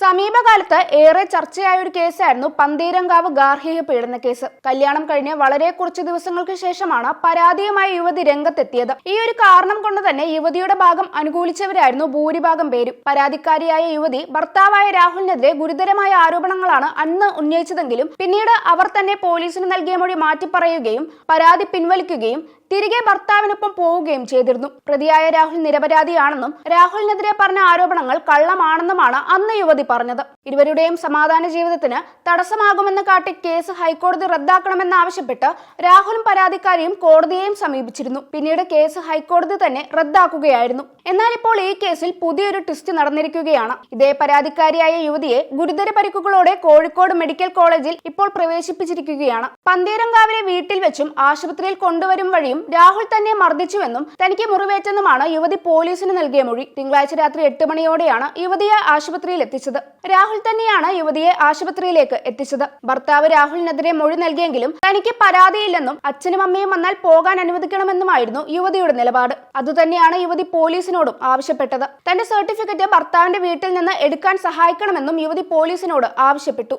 സമീപകാലത്ത് ഏറെ ചർച്ചയായ ഒരു കേസായിരുന്നു പന്തീരങ്കാവ് ഗാർഹിക പീഡന കേസ്. കല്യാണം കഴിഞ്ഞ് വളരെ കുറച്ച് ദിവസങ്ങൾക്ക് ശേഷമാണ് പരാതിയുമായി യുവതി രംഗത്തെത്തിയത്. ഈ ഒരു കാരണം കൊണ്ട് തന്നെ യുവതിയുടെ ഭാഗം അനുകൂലിച്ചവരായിരുന്നു ഭൂരിഭാഗം പേരും. പരാതിക്കാരിയായ യുവതി ഭർത്താവായ രാഹുലിനെതിരെ ഗുരുതരമായ ആരോപണങ്ങളാണ് അന്ന് ഉന്നയിച്ചതെങ്കിലും പിന്നീട് അവർ തന്നെ പോലീസിന് നൽകിയ മൊഴി മാറ്റിപ്പറയുകയും പരാതി പിൻവലിക്കുകയും തിരികെ ഭർത്താവിനൊപ്പം പോവുകയും ചെയ്തിരുന്നു. പ്രതിയായ രാഹുൽ നിരപരാധിയാണെന്നും രാഹുലിനെതിരെ പറഞ്ഞ ആരോപണങ്ങൾ കള്ളമാണെന്നുമാണ് അന്ന് യുവതി പറഞ്ഞത്. ഇരുവരുടെയും സമാധാന ജീവിതത്തിന് തടസ്സമാകുമെന്ന് കാട്ടി കേസ് ഹൈക്കോടതി റദ്ദാക്കണമെന്നാവശ്യപ്പെട്ട് രാഹുലും പരാതിക്കാരിയും കോടതിയെയും സമീപിച്ചിരുന്നു. പിന്നീട് കേസ് ഹൈക്കോടതി തന്നെ റദ്ദാക്കുകയായിരുന്നു. എന്നാൽ ഇപ്പോൾ ഈ കേസിൽ പുതിയൊരു ട്വിസ്റ്റ് നടന്നിരിക്കുകയാണ്. ഇതേ പരാതിക്കാരിയായ യുവതിയെ ഗുരുതര പരിക്കുകളോടെ കോഴിക്കോട് മെഡിക്കൽ കോളേജിൽ ഇപ്പോൾ പ്രവേശിപ്പിച്ചിരിക്കുകയാണ്. പന്തീരങ്കാവിലെ വീട്ടിൽ വെച്ചും ആശുപത്രിയിൽ കൊണ്ടുവരും വഴിയും രാഹുൽ തന്നെ മർദ്ദിച്ചുവെന്നും തനിക്ക് മുറിവേറ്റെന്നുമാണ് യുവതി പോലീസിന് നൽകിയ മൊഴി. തിങ്കളാഴ്ച രാത്രി എട്ട് മണിയോടെയാണ് യുവതിയെ ആശുപത്രിയിൽ എത്തിച്ചത്. രാഹുൽ തന്നെയാണ് യുവതിയെ ആശുപത്രിയിലേക്ക് എത്തിച്ചത്. ഭർത്താവ് രാഹുലിനെതിരെ മൊഴി നൽകിയെങ്കിലും തനിക്ക് പരാതിയില്ലെന്നും അച്ഛനും അമ്മയും വന്നാൽ പോകാൻ അനുവദിക്കണമെന്നുമായിരുന്നു യുവതിയുടെ നിലപാട്. അതുതന്നെയാണ് യുവതി പോലീസിനോടും ആവശ്യപ്പെട്ടത്. തന്റെ സർട്ടിഫിക്കറ്റ് ഭർത്താവിന്റെ വീട്ടിൽ നിന്ന് എടുക്കാൻ സഹായിക്കണമെന്നും യുവതി പോലീസിനോട് ആവശ്യപ്പെട്ടു.